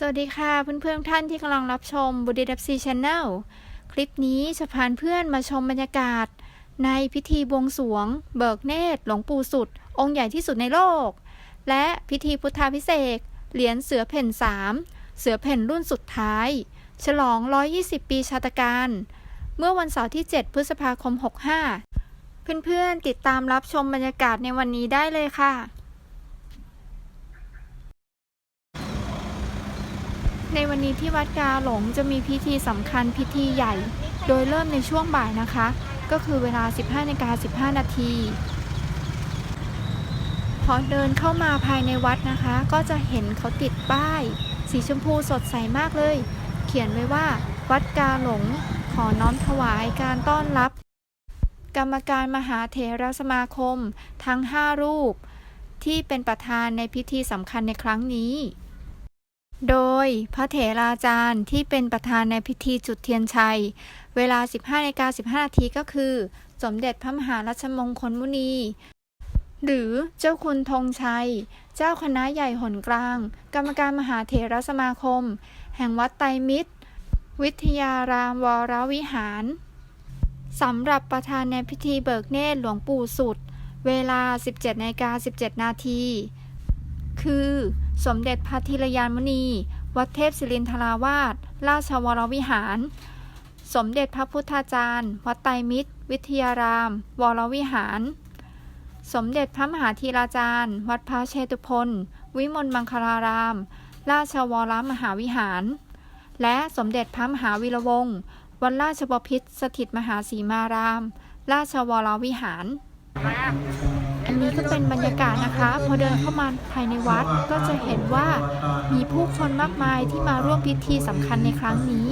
สวัสดีค่ะเพื่อนๆท่านที่กำลังรับชมบุดีดับซีชแนลคลิปนี้จะพาเพื่อนมาชมบรรยากาศ ในพิธีบวงสรวง เบิกเนตรหลวงปู่สุด องค์ใหญ่ที่สุดในโลก และพิธีพุทธาพิเศษเหรียญเสือเพ่นสามเสือเพ่นรุ่นสุดท้าย ฉลอง 120 ปีชาตการ เมื่อวันเสาร์ที่ 7 พฤษภาคม 65 เพื่อนๆติดตามรับชมบรรยากาศในวันนี้ได้เลยค่ะ ในวันนี้ที่วัดกาหลงจะมีพิธีสำคัญพิธีใหญ่ โดยเริ่มในช่วงบ่ายนะคะ ก็คือเวลา 15นาฬิกา15 นาที พอเดินเข้ามาภายในวัดนะคะ ก็จะเห็นเขาติดป้าย สีชมพูสดใสมากเลย เขียนไว้ว่า วัดกาหลง ขอน้อมถวายการต้อนรับ กรรมการมหาเถรสมาคม ทั้ง 5 รูป ที่เป็นประธานในพิธีสำคัญในครั้งนี้ โดยพระเถราจารย์ที่เป็นประธานในพิธีจุดเทียนชัย เวลา 15นาฬิกา15นาทีก็คือ สมเด็จพระมหารัชมงคลมุนี หรือเจ้าคุณธงชัย เจ้าคณะใหญ่หนกลาง กรรมการมหาเถรสมาคม แห่งวัดไตรมิตร วิทยารามวรวิหาร สำหรับประธานในพิธีเบิกเนตรหลวงปู่สุด เวลา 17นาฬิกา17นาที คือ สมเด็จพระธีรยานมุนี วัดเทพศิรินทราวาส ราชวรวิหาร สมเด็จพระพุทธาจารย์ วัดไตรมิตร วิทยาราม วรวิหาร สมเด็จพระมหาธีราจารย์ วัดพระเชตุพนวิมลมังคลาราม ราชวรมหาวิหาร และสมเด็จพระมหาวีระวงศ์ วัดราชบพิตรสถิตมหาสีมาราม ราชวรวิหาร อันนี้ก็เป็นบรรยากาศนะคะ พอเดินเข้ามาภายในวัดก็จะเห็นว่ามีผู้คนมากมายที่มาร่วมพิธีสำคัญในครั้งนี้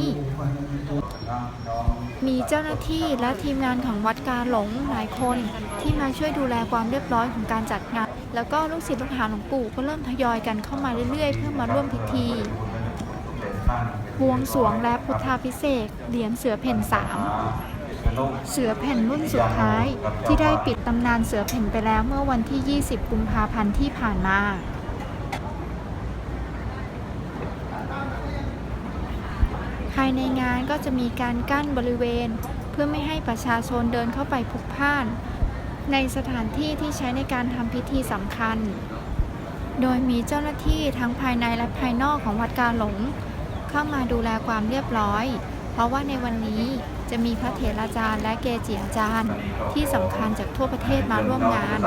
มีเจ้าหน้าที่และทีมงานของวัดกาหลงหลายคนที่มาช่วยดูแลความเรียบร้อยของการจัดงาน แล้วก็ลูกศิษย์ลูกหาหลวงปู่ก็เริ่มทยอยกันเข้ามาเรื่อยๆ เพื่อมาร่วมพิธีบวงสรวงและพุทธาพิเศษเหรียญเสือเพ่นสาม เสือแผ่นรุ่นสุดท้าย ที่ได้ปิดตำนานเสือแผ่นไปแล้วเมื่อวันที่ 20 กุมภาพันธ์ที่ผ่านมาภายในงานก็จะมีการกั้นบริเวณ เพื่อไม่ให้ประชาชนเดินเข้าไปพลุกพล่าน ในสถานที่ที่ใช้ในการทำพิธีสำคัญ โดยมีเจ้าหน้าที่ทั้งภายในและภายนอกของวัดกาหลง เข้ามาดูแลความเรียบร้อย เพราะว่าในวันนี้จะมีพระเถราจารย์และเกจิอาจารย์ที่สำคัญจากทั่วประเทศมาร่วมงาน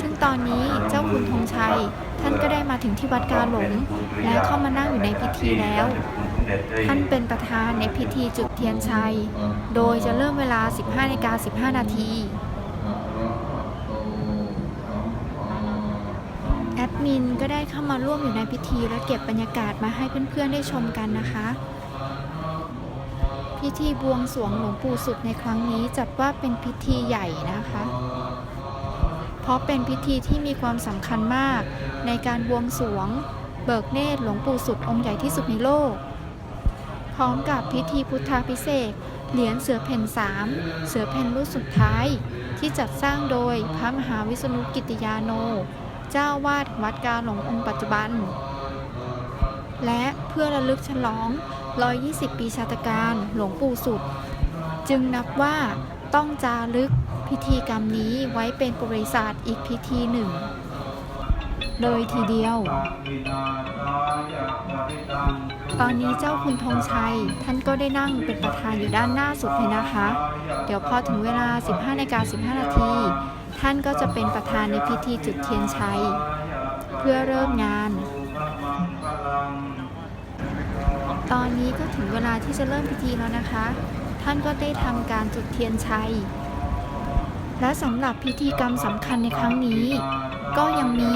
ซึ่งตอนนี้เจ้าคุณธงชัย ท่านก็ได้มาถึงที่วัดกาหลง และเข้ามานั่งอยู่ในพิธีแล้ว ท่านเป็นประธานในพิธีจุดเทียนชัย โดยจะเริ่มเวลา 15นาฬิกา15 นาทีแอดมินก็ได้เข้ามาร่วมอยู่ในพิธีและเก็บบรรยากาศมาให้เพื่อนๆได้ชมกันนะคะ พิธีบวงสรวงหลวงปู่สุดในครั้งนี้จัดว่าเป็นพิธีใหญ่นะคะ เพราะเป็นพิธีที่มีความสำคัญมาก ในการบวงสรวง เบิกเนตรหลวงปู่สุดองค์ใหญ่ที่สุดในโลก พร้อมกับพิธีพุทธาพิเศษเหรียญเสือเพ่นสามเสือเพ่นรุ่นสุดท้าย ที่จัดสร้างโดยพระมหาวิษณุกิติยาโน เจ้าวาดวัดกาหลงองค์ปัจจุบัน และเพื่อระลึกฉลอง 120 ปีชาตการหลวงปู่สุด จึงนับว่าต้องจารึกพิธีกรรมนี้ไว้เป็นประวัติศาสตร์อีกพิธีหนึ่งเลยทีเดียว ตอนนี้เจ้าคุณธงชัย ท่านก็ได้นั่งเป็นประธานอยู่ด้านหน้าสุดเลยนะคะ เดี๋ยวพอถึงเวลา 15นาฬิกา15 นาที ท่านก็จะเป็นประธานในพิธีจุดเทียนชัย เพื่อเริ่มงาน ตอนนี้ก็ถึงเวลาที่จะเริ่มพิธีแล้วนะคะ ท่านก็ได้ทำการจุดเทียนชัย และสำหรับพิธีกรรมสำคัญในครั้งนี้ ก็ยังมี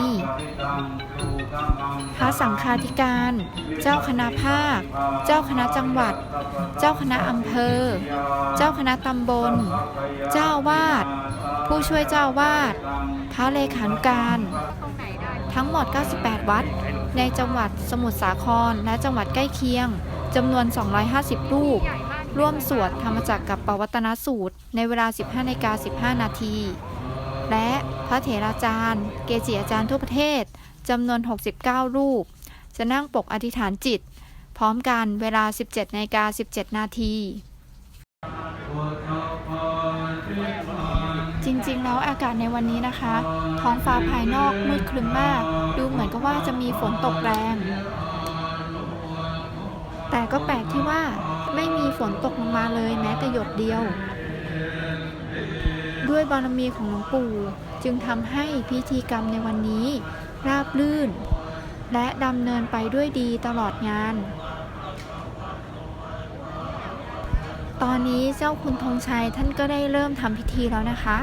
พระสังฆาธิการ เจ้าคณะภาค เจ้าคณะจังหวัด เจ้าคณะอำเภอ เจ้าคณะตำบล เจ้าวาด ผู้ช่วยเจ้าอาวาด พระเลขานุการ ทั้งหมด 98 วัด ในจังหวัดสมุทรสาครและจังหวัดใกล้เคียงจำนวน 250 รูป ร่วมสวดธรรมจักรกับปวัตนสูตร ในเวลา 15นาฬิกา15 นาที และพระเถราจารย์ เกจิอาจารย์ทั่วประเทศจำนวน 69 รูป จะนั่งปกอธิษฐานจิต พร้อมกันเวลา 17นาฬิกา17 นาทีจริงๆ แล้วอากาศในวันนี้นะคะ ท้องฟ้าภายนอกมืดครึ้มมาก ดูเหมือนก ว่าจะมีฝนตกแรง แต่ก็แปลกที่ว่าไม่มีฝนตกลงมาเลยแม้แต่หยดเดียว ด้วยบารมีของหลวงปู่จึงทำให้พิธีกรรมในวันนี้ ราบรื่น และดำเนินไปด้วยดีตลอดงาน ตอนนี้เจ้าคุณธงชัยท่านก็ได้เริ่มทำพิธีแล้วนะคะ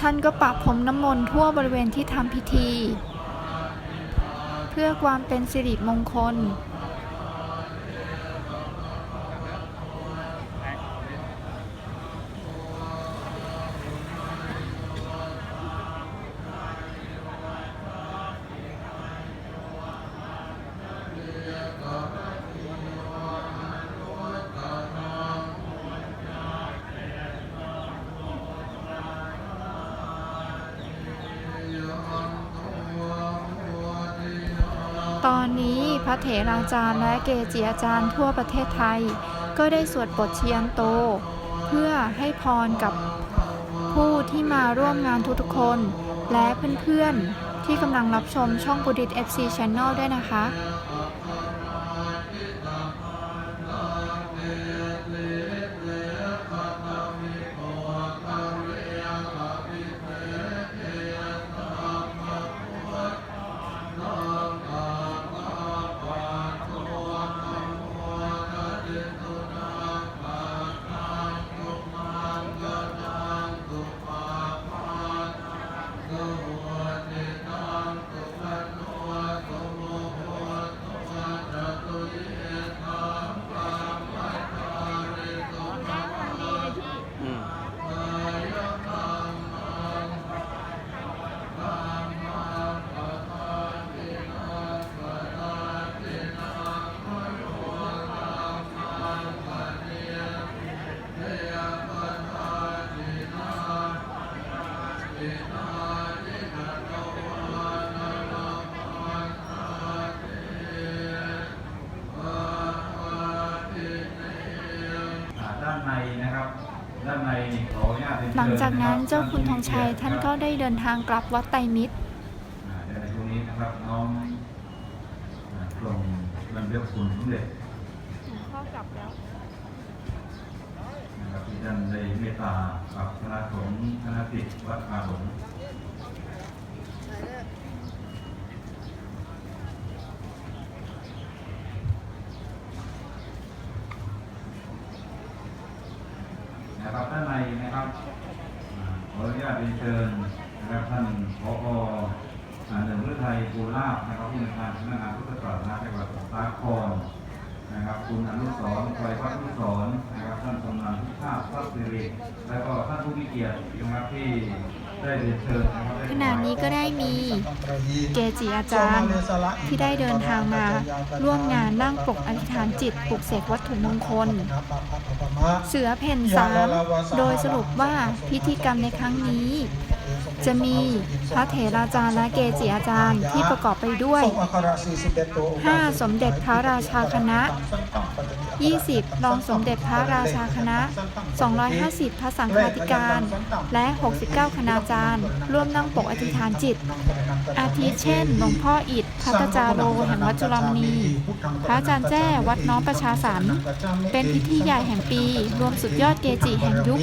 ท่านก็ปะพรมน้ำมนต์ทั่วบริเวณที่ทำพิธี เพื่อความเป็นสิริมงคล ตอนนี้พระเถราจารย์และเกจิอาจารย์ทั่วประเทศไทย ก็ได้สวดบทเชียนโต เพื่อให้พรกับผู้ที่มาร่วมงานทุกๆคน และเพื่อนๆที่กำลังรับชมช่องบุดิต FC Channel ด้วยนะคะ หลังจากนั้นะครับเจ้าคุณธงชัยท่านก็ได้เดินทางกลับวัดไตรมิตรอ่าเดี๋ยวในช่วงนี้นะครับน้องอ่ากลมลำเลียบคุณสมเด็จพ่อกลับแล้วนะครับที่ท่านได้เมตตากับคณะสงฆ์คณะสิทธิ์วัดอาสงฆ์นะครับด้านในนะครับอ่าขออนุญาต เรียนเชิญนะครับท่านผอหนึ่งฤทัยภูลาภนะครับผู้ในวยการสำนักงานพุทธศาสนาจังหวัดสุรสาครนะครับคุณอนุสรณ์ไวยพัฒนุสรนะครับท่านกำนันพิชาติทรัพย์สิริและก็ท่านผู้มีเกียรตินะครับที่ได้เรียนเชิญ ณะนี้ก็ได้มีเกจิอาจารย์ที่ได้เดินทางมาร่วมงานนั่งปกอธิษฐานจิตปลุกเสกวัตถุมงคล เสือเพ่นสามโดยสรุปว่าพิธีกรรมในครั้งนี้ จะมีพระเถราจารย์และเกจิอาจารย์ที่ประกอบไปด้วย 5 สมเด็จพระราชาคณะ 20 รองสมเด็จพระราชาคณะ 250 พระสังฆาธิการ และ 69 คณาจารย์ ร่วมนั่งปกอธิษฐานจิต อาทิเช่น หลวงพ่ออิฐพัตจาโรแห่งวัดจุฬามณี พระอาจารย์แจ้วัดน้อมประชาสรรเป็นพิธีใหญ่แห่งปี รวมสุดยอดเกจิแห่งยุค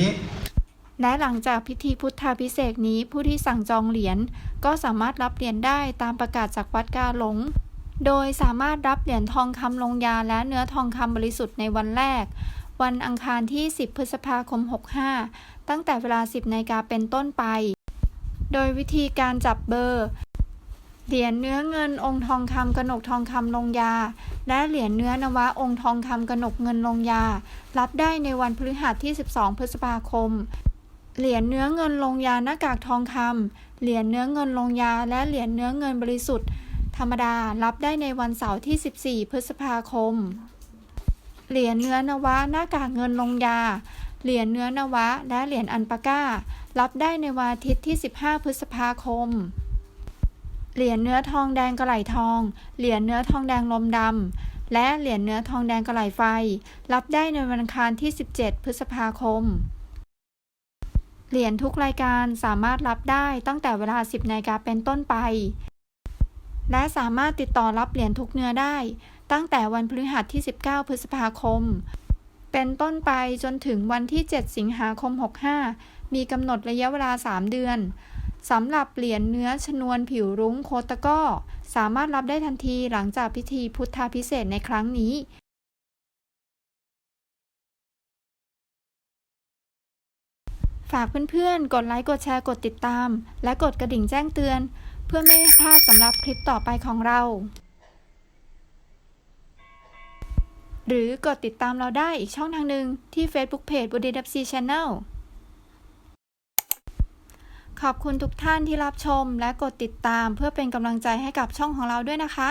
และหลังจากพิธีพุทธาพิเศษนี้ผู้ที่สั่งจองเหรียญก็สามารถรับเหรียญได้ตามประกาศจากวัดกาหลง โดยสามารถรับเหรียญทองคำลงยาและเนื้อทองคำบริสุทธิ์ในวันแรก วันอังคารที่ 10 พฤษภาคม 65 ตั้งแต่เวลา 10นาฬิกาเป็นต้นไป โดยวิธีการจับเบอร์ เหรียญเนื้อเงินองค์ทองคำกหนกทองคำลงยา และเหรียญเนื้อนวะองค์ทองคำกหนกเงินลงยา รับได้ในวันพฤหัสที่ 12 พฤษภาคม เหรียญเนื้อเงินลงยาหน้ากากทองคำเหรียญเนื้อเงินลงยา และเหรียญเนื้อเงินบริสุทธิ์ ธรรมดารับได้ในวันเสาร์ที่ 14 พฤษภาคม เหรียญเนื้อนวะหน้ากากเงินลงยา เหรียญเนื้อนวะ และเหรียญอันปาก้า รับได้ในวันอาทิตย์ที่ 15 พฤษภาคม เหรียญเนื้อทองแดงกระไหลทอง เหรียญเนื้อทองแดงลมดำและเหรียญเนื้อทองแดงกระไหลไฟ รับได้ในวันอังคารที่ 17 พฤษภาคม เหรียญทุกรายการสามารถรับได้ตั้งแต่เวลา 10นาฬิกาเป็นต้นไป และสามารถติดต่อรับเหรียญทุกเนื้อได้ ตั้งแต่วันพฤหัสที่ 19 พฤษภาคม เป็นต้นไปจนถึงวันที่ 7 สิงหาคม 65 มีกำหนดระยะเวลา 3 เดือนสำหรับเหรียญเนื้อชนวนผิวรุ้งโคตะก้อ สามารถรับได้ทันทีหลังจากพิธีพุทธาพิเศษในครั้งนี้ ฝากเพื่อนๆ กดไลค์กดแชร์กดติดตาม และกดกระดิ่งแจ้งเตือน เพื่อไม่พลาดสำหรับคลิปต่อไปของเรา หรือกดติดตามเราได้อีกช่องทางหนึ่งที่ Facebook Page b o d y w c Channel ขอบคุณทุกท่านที่รับชมและกดติดตามเพื่อเป็นกำลังใจให้กับช่องของเราด้วยนะคะ